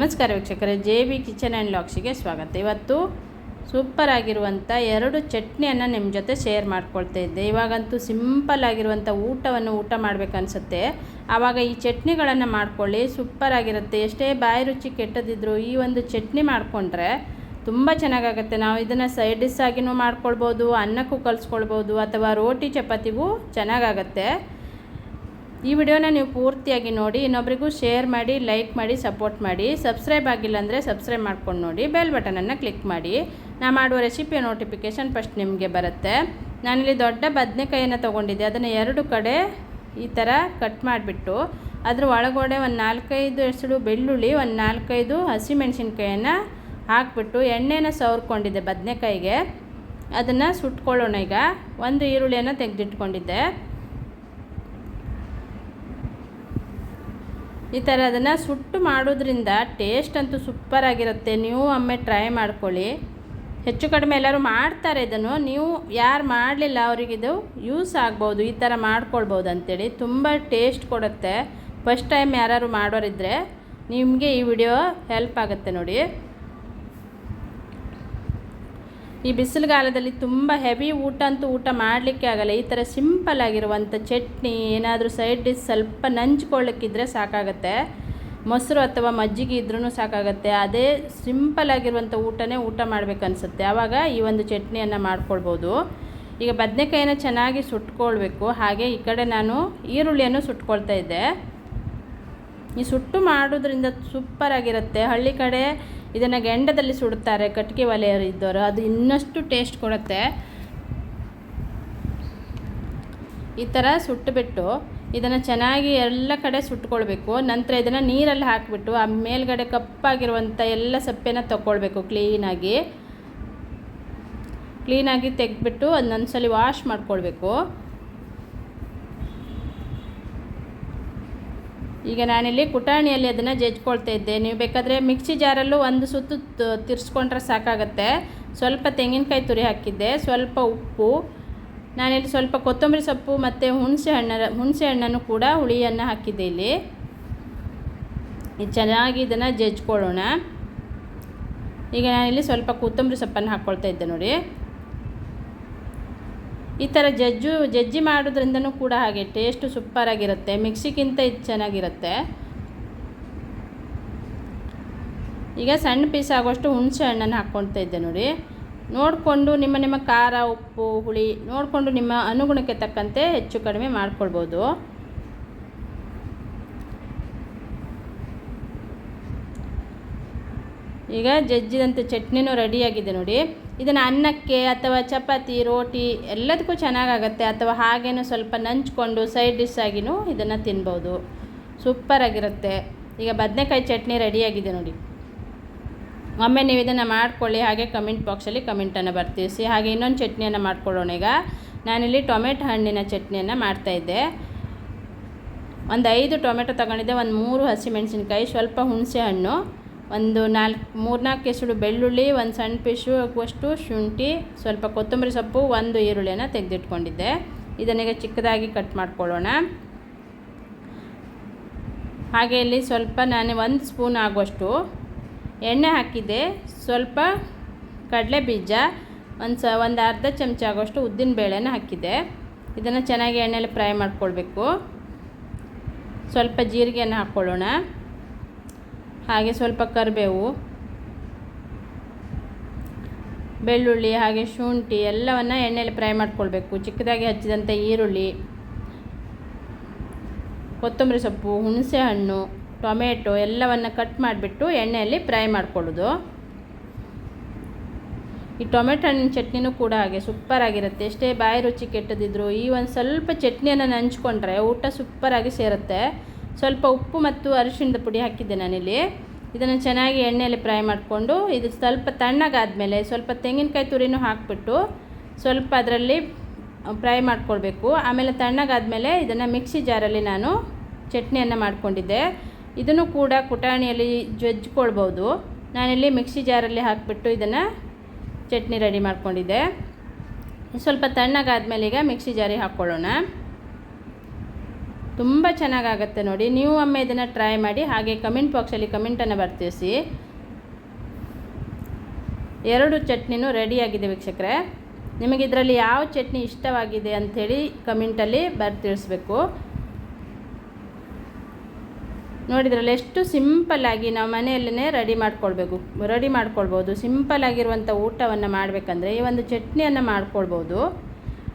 ನಮಸ್ಕಾರ ವೀಕ್ಷಕರೇ, J B kitchen and ಲಾಕ್ಸಿಗೆ ಸ್ವಾಗತ. ಇವತ್ತು ಸೂಪರ್ ಆಗಿರುವಂಥ ಎರಡು ಚಟ್ನಿಯನ್ನು ನಿಮ್ಮ ಜೊತೆ ಶೇರ್ ಮಾಡ್ಕೊಳ್ತಾ ಇದ್ದೆ. ಇವಾಗಂತೂ ಸಿಂಪಲ್ ಆಗಿರುವಂಥ ಊಟವನ್ನು ಊಟ ಮಾಡಬೇಕನ್ಸುತ್ತೆ ಆವಾಗ ಈ ಚಟ್ನಿಗಳನ್ನು ಮಾಡ್ಕೊಳ್ಳಿ ಸೂಪರ್ ಆಗಿರುತ್ತೆ. ಎಷ್ಟೇ ಬಾಯಿ ರುಚಿ ಕೆಟ್ಟದಿದ್ದರೂ ಈ ಒಂದು ಚಟ್ನಿ ಮಾಡಿಕೊಂಡ್ರೆ ತುಂಬ ಚೆನ್ನಾಗಾಗುತ್ತೆ. ನಾವು ಇದನ್ನು ಸೈಡ್ ಡಿಸ್ ಆಗಿನೂ ಮಾಡ್ಕೊಳ್ಬೋದು, ಅನ್ನಕ್ಕೂ ಕಲಿಸ್ಕೊಳ್ಬೋದು, ಅಥವಾ ರೋಟಿ ಚಪಾತಿಗೂ ಚೆನ್ನಾಗಾಗತ್ತೆ. ಈ ವಿಡಿಯೋನ ನೀವು ಪೂರ್ತಿಯಾಗಿ ನೋಡಿ, ಇನ್ನೊಬ್ರಿಗೂ ಶೇರ್ ಮಾಡಿ, ಲೈಕ್ ಮಾಡಿ, ಸಪೋರ್ಟ್ ಮಾಡಿ. ಸಬ್ಸ್ಕ್ರೈಬ್ ಆಗಿಲ್ಲ ಅಂದರೆ ಸಬ್ಸ್ಕ್ರೈಬ್ ಮಾಡ್ಕೊಂಡು ನೋಡಿ. ಬೆಲ್ ಬಟನನ್ನು ಕ್ಲಿಕ್ ಮಾಡಿ. ನಾ ಮಾಡುವ ರೆಸಿಪಿಯ ನೋಟಿಫಿಕೇಷನ್ ಫಸ್ಟ್ ನಿಮಗೆ ಬರುತ್ತೆ. ನಾನಿಲ್ಲಿ ದೊಡ್ಡ ಬದನೆಕಾಯಿಯನ್ನು ತೊಗೊಂಡಿದ್ದೆ. ಅದನ್ನು ಎರಡು ಕಡೆ ಈ ಥರ ಕಟ್ ಮಾಡಿಬಿಟ್ಟು, ಅದರ ಒಳಗಡೆ ಒಂದು ನಾಲ್ಕೈದು ಎಸಳು ಬೆಳ್ಳುಳ್ಳಿ, ಒಂದು ನಾಲ್ಕೈದು ಹಸಿಮೆಣಸಿನ್ಕಾಯನ್ನು ಹಾಕ್ಬಿಟ್ಟು ಎಣ್ಣೆನ ಸವರ್ಕೊಂಡಿದ್ದೆ ಬದನೆಕಾಯಿಗೆ. ಅದನ್ನು ಸುಟ್ಕೊಳ್ಳೋಣ ಈಗ. ಒಂದು ಈರುಳ್ಳಿಯನ್ನು ತೆಗೆದಿಟ್ಕೊಂಡಿದ್ದೆ. ಈ ಥರ ಅದನ್ನು ಸುಟ್ಟು ಮಾಡೋದ್ರಿಂದ ಟೇಸ್ಟ್ ಅಂತೂ ಸೂಪರ್ ಆಗಿರುತ್ತೆ. ನೀವು ಒಮ್ಮೆ ಟ್ರೈ ಮಾಡ್ಕೊಳ್ಳಿ. ಹೆಚ್ಚು ಕಡಿಮೆ ಎಲ್ಲರೂ ಮಾಡ್ತಾರೆ ಇದನ್ನು. ನೀವು ಯಾರು ಮಾಡಲಿಲ್ಲ ಅವರಿಗಿದು ಯೂಸ್ ಆಗ್ಬೋದು. ಈ ಥರ ಮಾಡ್ಕೊಳ್ಬೋದು ಅಂತೇಳಿ ತುಂಬ ಟೇಸ್ಟ್ ಕೊಡುತ್ತೆ. ಫಸ್ಟ್ ಟೈಮ್ ಯಾರು ಮಾಡೋರಿದ್ದರೆ ನಿಮಗೆ ಈ ವಿಡಿಯೋ ಹೆಲ್ಪ್ ಆಗುತ್ತೆ ನೋಡಿ. ಈ ಬಿಸಿಲುಗಾಲದಲ್ಲಿ ತುಂಬ ಹೆವಿ ಊಟ ಅಂತೂ ಊಟ ಮಾಡಲಿಕ್ಕೆ ಆಗಲ್ಲ. ಈ ಥರ ಸಿಂಪಲ್ ಆಗಿರುವಂಥ ಚಟ್ನಿ, ಏನಾದರೂ ಸೈಡ್ ಡಿಶ್ ಸ್ವಲ್ಪ ನಂಚ್ಕೊಳ್ಳೋಕ್ಕಿದ್ರೆ ಸಾಕಾಗತ್ತೆ. ಮೊಸರು ಅಥವಾ ಮಜ್ಜಿಗೆ ಇದ್ರೂ ಸಾಕಾಗತ್ತೆ. ಅದೇ ಸಿಂಪಲ್ ಆಗಿರುವಂಥ ಊಟನೇ ಊಟ ಮಾಡಬೇಕನ್ಸುತ್ತೆ ಆವಾಗ ಈ ಒಂದು ಚಟ್ನಿಯನ್ನು ಮಾಡ್ಕೊಳ್ಬೋದು. ಈಗ ಬದನೆಕಾಯಿನ ಚೆನ್ನಾಗಿ ಸುಟ್ಕೊಳ್ಬೇಕು. ಹಾಗೆ ಈ ಕಡೆ ನಾನು ಈರುಳ್ಳಿಯನ್ನು ಸುಟ್ಕೊಳ್ತಾ ಇದ್ದೆ. ಈ ಸುಟ್ಟು ಮಾಡೋದ್ರಿಂದ ಸೂಪರ್ ಆಗಿರುತ್ತೆ. ಹಳ್ಳಿ ಕಡೆ ಇದನ್ನು ಗೆಂಡದಲ್ಲಿ ಸುಡುತ್ತಾರೆ ಕಟ್ಟಿಗೆ ಒಲೆಯರು ಇದ್ದವರು. ಅದು ಇನ್ನಷ್ಟು ಟೇಸ್ಟ್ ಕೊಡುತ್ತೆ. ಈ ಥರ ಸುಟ್ಟುಬಿಟ್ಟು ಇದನ್ನು ಚೆನ್ನಾಗಿ ಎಲ್ಲ ಕಡೆ ಸುಟ್ಕೊಳ್ಬೇಕು. ನಂತರ ಇದನ್ನು ನೀರಲ್ಲಿ ಹಾಕಿಬಿಟ್ಟು, ಆ ಮೇಲ್ಗಡೆ ಕಪ್ಪಾಗಿರುವಂಥ ಎಲ್ಲ ಸಪ್ಪೆನ ತಗೊಳ್ಬೇಕು ಕ್ಲೀನಾಗಿ ಕ್ಲೀನಾಗಿ ತೆಗೆದ್ಬಿಟ್ಟು ಅದನ್ನೊಂದ್ಸಲಿ ವಾಶ್ ಮಾಡ್ಕೊಳ್ಬೇಕು. ಈಗ ನಾನಿಲ್ಲಿ ಕುಟಾಣಿಯಲ್ಲಿ ಅದನ್ನು ಜಜ್ಕೊಳ್ತಾ ಇದ್ದೆ. ನೀವು ಬೇಕಾದರೆ ಮಿಕ್ಸಿ ಜಾರಲ್ಲೂ ಒಂದು ಸುತ್ತು ತಿರ್ಸ್ಕೊಂಡ್ರೆ ಸಾಕಾಗುತ್ತೆ. ಸ್ವಲ್ಪ ತೆಂಗಿನಕಾಯಿ ತುರಿ ಹಾಕಿದ್ದೆ, ಸ್ವಲ್ಪ ಉಪ್ಪು, ನಾನಿಲ್ಲಿ ಸ್ವಲ್ಪ ಕೊತ್ತಂಬರಿ ಸೊಪ್ಪು ಮತ್ತು ಹುಣಸೆ ಹಣ್ಣ, ಹುಣಸೆ ಹಣ್ಣನ್ನು ಕೂಡ ಹುಳಿಯನ್ನು ಹಾಕಿದ್ದೆ ಇಲ್ಲಿ. ಚೆನ್ನಾಗಿ ಇದನ್ನು ಜಜ್ಕೊಳ್ಳೋಣ ಈಗ ನಾನಿಲ್ಲಿ ಸ್ವಲ್ಪ ಕೊತ್ತಂಬರಿ ಸೊಪ್ಪನ್ನು ಹಾಕ್ಕೊಳ್ತಾ ಇದ್ದೆ ನೋಡಿ. ಈ ಥರ ಜಜ್ಜು, ಜಜ್ಜಿ ಮಾಡೋದ್ರಿಂದನೂ ಕೂಡ ಹಾಗೆ ಟೇಸ್ಟು ಸೂಪರಾಗಿರುತ್ತೆ, ಮಿಕ್ಸಿಗಿಂತ ಇದು ಚೆನ್ನಾಗಿರುತ್ತೆ. ಈಗ ಸಣ್ಣ ಪೀಸ್ ಆಗೋಷ್ಟು ಹುಣಸೆ ಹಣ್ಣನ್ನು ಹಾಕ್ಕೊಳ್ತಾ ಇದ್ದೆ ನೋಡಿ. ನೋಡಿಕೊಂಡು ನಿಮ್ಮ ನಿಮ್ಮ ಖಾರ, ಉಪ್ಪು, ಹುಳಿ ನೋಡಿಕೊಂಡು ನಿಮ್ಮ ಅನುಗುಣಕ್ಕೆ ತಕ್ಕಂತೆ ಹೆಚ್ಚು ಕಡಿಮೆ ಮಾಡ್ಕೊಳ್ಬೋದು. ಈಗ ಜಜ್ಜಿದಂಥ ಚಟ್ನಿನೂ ರೆಡಿಯಾಗಿದೆ ನೋಡಿ. ಇದನ್ನು ಅನ್ನಕ್ಕೆ ಅಥವಾ ಚಪಾತಿ, ರೋಟಿ ಎಲ್ಲದಕ್ಕೂ ಚೆನ್ನಾಗಾಗತ್ತೆ. ಅಥವಾ ಹಾಗೇನೂ ಸ್ವಲ್ಪ ನಂಚ್ಕೊಂಡು ಸೈಡ್ ಡಿಶ್ ಆಗಿನೂ ಇದನ್ನು ತಿನ್ಬೋದು. ಸೂಪರಾಗಿರುತ್ತೆ ಈಗ ಬದನೆಕಾಯಿ ಚಟ್ನಿ ರೆಡಿಯಾಗಿದೆ ನೋಡಿ. ಒಮ್ಮೆ ನೀವು ಇದನ್ನು ಮಾಡ್ಕೊಳ್ಳಿ, ಹಾಗೆ ಕಮೆಂಟ್ ಬಾಕ್ಸಲ್ಲಿ ಕಮೆಂಟನ್ನು ಬರ್ತೀವಿ ಹಾಗೆ ಇನ್ನೊಂದು ಚಟ್ನಿಯನ್ನು ಮಾಡ್ಕೊಳ್ಳೋಣ ಈಗ. ನಾನಿಲ್ಲಿ ಟೊಮೆಟೊ ಹಣ್ಣಿನ ಚಟ್ನಿಯನ್ನು ಮಾಡ್ತಾಯಿದ್ದೆ ಒಂದು ಐದು ಟೊಮೆಟೊ ತಗೊಂಡಿದ್ದೆ, ಒಂದು ಮೂರು ಹಸಿಮೆಣಸಿನ್ಕಾಯಿ ಸ್ವಲ್ಪ ಹುಣಸೆ ಹಣ್ಣು. ಒಂದು ನಾಲ್ಕು, ಮೂರ್ನಾಲ್ಕು ಎಸಳು ಬೆಳ್ಳುಳ್ಳಿ, ಒಂದು ಸಣ್ಣ ಪೀಸು ಅಷ್ಟು ಶುಂಠಿ, ಸ್ವಲ್ಪ ಕೊತ್ತಂಬರಿ ಸೊಪ್ಪು, ಒಂದು ಈರುಳ್ಳಿಯನ್ನು ತೆಗೆದಿಟ್ಕೊಂಡಿದ್ದೆ. ಇದನ್ನೀಗ ಚಿಕ್ಕದಾಗಿ ಕಟ್ ಮಾಡ್ಕೊಳ್ಳೋಣ. ಹಾಗೆ ಇಲ್ಲಿ ಸ್ವಲ್ಪ ನಾನು ಒಂದು ಸ್ಪೂನ್ ಆಗುವಷ್ಟು ಎಣ್ಣೆ ಹಾಕಿದ್ದೆ. ಸ್ವಲ್ಪ ಕಡಲೆ ಬೀಜ, ಒಂದು ಸ, ಒಂದು ಅರ್ಧ ಚಮಚ ಆಗೋಷ್ಟು ಉದ್ದಿನ ಬೇಳೆನ ಹಾಕಿದ್ದೆ. ಇದನ್ನು ಚೆನ್ನಾಗಿ ಎಣ್ಣೆಯಲ್ಲಿ ಫ್ರೈ ಮಾಡ್ಕೊಳ್ಬೇಕು. ಸ್ವಲ್ಪ ಜೀರಿಗೆಯನ್ನು ಹಾಕ್ಕೊಳ್ಳೋಣ. ಹಾಗೆ ಸ್ವಲ್ಪ ಕರಿಬೇವು, ಬೆಳ್ಳುಳ್ಳಿ ಹಾಗೆ ಶುಂಠಿ ಎಲ್ಲವನ್ನು ಎಣ್ಣೆಯಲ್ಲಿ ಫ್ರೈ ಮಾಡ್ಕೊಳ್ಬೇಕು. ಚಿಕ್ಕದಾಗಿ ಹಚ್ಚಿದಂಥ ಈರುಳ್ಳಿ, ಕೊತ್ತಂಬರಿ ಸೊಪ್ಪು, ಹುಣಸೆ ಹಣ್ಣು, ಟೊಮೆಟೊ ಎಲ್ಲವನ್ನು ಕಟ್ ಮಾಡಿಬಿಟ್ಟು ಎಣ್ಣೆಯಲ್ಲಿ ಫ್ರೈ ಮಾಡ್ಕೊಳ್ಳೋದು. ಈ ಟೊಮೆಟೊ ಹಣ್ಣಿನ ಚಟ್ನಿನೂ ಕೂಡ ಹಾಗೆ ಸೂಪರಾಗಿರುತ್ತೆ ಎಷ್ಟೇ ಬಾಯಿ ರುಚಿ ಕೆಟ್ಟದಿದ್ದರೂ ಈ ಒಂದು ಸ್ವಲ್ಪ ಚಟ್ನಿಯನ್ನು ನಂಚ್ಕೊಂಡ್ರೆ ಊಟ ಸೂಪರಾಗಿ ಸೇರುತ್ತೆ. ಸ್ವಲ್ಪ ಉಪ್ಪು ಮತ್ತು ಅರಿಶಿಣದ ಪುಡಿ ಹಾಕಿದ್ದೆ ನಾನಿಲ್ಲಿ. ಇದನ್ನು ಚೆನ್ನಾಗಿ ಎಣ್ಣೆಯಲ್ಲಿ ಫ್ರೈ ಮಾಡಿಕೊಂಡು, ಇದು ಸ್ವಲ್ಪ ತಣ್ಣಗಾದಮೇಲೆ ಸ್ವಲ್ಪ ತೆಂಗಿನಕಾಯಿ ತುರಿನೂ ಹಾಕಿಬಿಟ್ಟು ಸ್ವಲ್ಪ ಅದರಲ್ಲಿ ಫ್ರೈ ಮಾಡ್ಕೊಳ್ಬೇಕು. ಆಮೇಲೆ ತಣ್ಣಗಾದಮೇಲೆ ಇದನ್ನು ಮಿಕ್ಸಿ ಜಾರಲ್ಲಿ ನಾನು ಚಟ್ನಿಯನ್ನು ಮಾಡಿಕೊಂಡಿದ್ದೆ. ಇದನ್ನು ಕೂಡ ಕುಟಾಣಿಯಲ್ಲಿ ಜಜ್ಜಿಕೊಳ್ಬೋದು. ನಾನಿಲ್ಲಿ ಮಿಕ್ಸಿ ಜಾರಲ್ಲಿ ಹಾಕಿಬಿಟ್ಟು ಇದನ್ನು ಚಟ್ನಿ ರೆಡಿ ಮಾಡ್ಕೊಂಡಿದ್ದೆ. ಸ್ವಲ್ಪ ತಣ್ಣಗಾದಮೇಲೆ ಈಗ ಮಿಕ್ಸಿ ಜಾರಿ ಹಾಕ್ಕೊಳ್ಳೋಣ. ತುಂಬ ಚೆನ್ನಾಗಾಗತ್ತೆ ನೋಡಿ. ನೀವು ಒಮ್ಮೆ ಇದನ್ನು ಟ್ರೈ ಮಾಡಿ, ಹಾಗೆ ಕಮೆಂಟ್ ಬಾಕ್ಸಲ್ಲಿ ಕಮೆಂಟನ್ನು ಬರ್ತಿಸಿ. ಎರಡು ಚಟ್ನಿನೂ ರೆಡಿಯಾಗಿದೆ ವೀಕ್ಷಕರೇ. ನಿಮಗೆ ಇದರಲ್ಲಿ ಯಾವ ಚಟ್ನಿ ಇಷ್ಟವಾಗಿದೆ ಅಂಥೇಳಿ ಕಮೆಂಟಲ್ಲಿ ಬರ್ತಿಳಿಸ್ಬೇಕು ನೋಡಿದ್ರಲ್ಲಿ ಎಷ್ಟು ಸಿಂಪಲ್ಲಾಗಿ ನಾವು ಮನೆಯಲ್ಲೇ ರೆಡಿ ಮಾಡ್ಕೊಳ್ಬೇಕು. ರೆಡಿ ಮಾಡ್ಕೊಳ್ಬೋದು. ಸಿಂಪಲ್ ಆಗಿರುವಂಥ ಊಟವನ್ನು ಮಾಡಬೇಕಂದ್ರೆ ಈ ಒಂದು ಚಟ್ನಿಯನ್ನು ಮಾಡ್ಕೊಳ್ಬೋದು.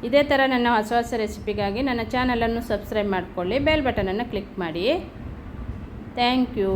ಇದೇ ಥರ ನನ್ನ ಹೊಸ ಹೊಸ ರೆಸಿಪಿಗಾಗಿ ನನ್ನ ಚಾನಲನ್ನು ಸಬ್ಸ್ಕ್ರೈಬ್ ಮಾಡಿಕೊಳ್ಳಿ, ಬೆಲ್ ಬಟನನ್ನು ಕ್ಲಿಕ್ ಮಾಡಿ. Thank you.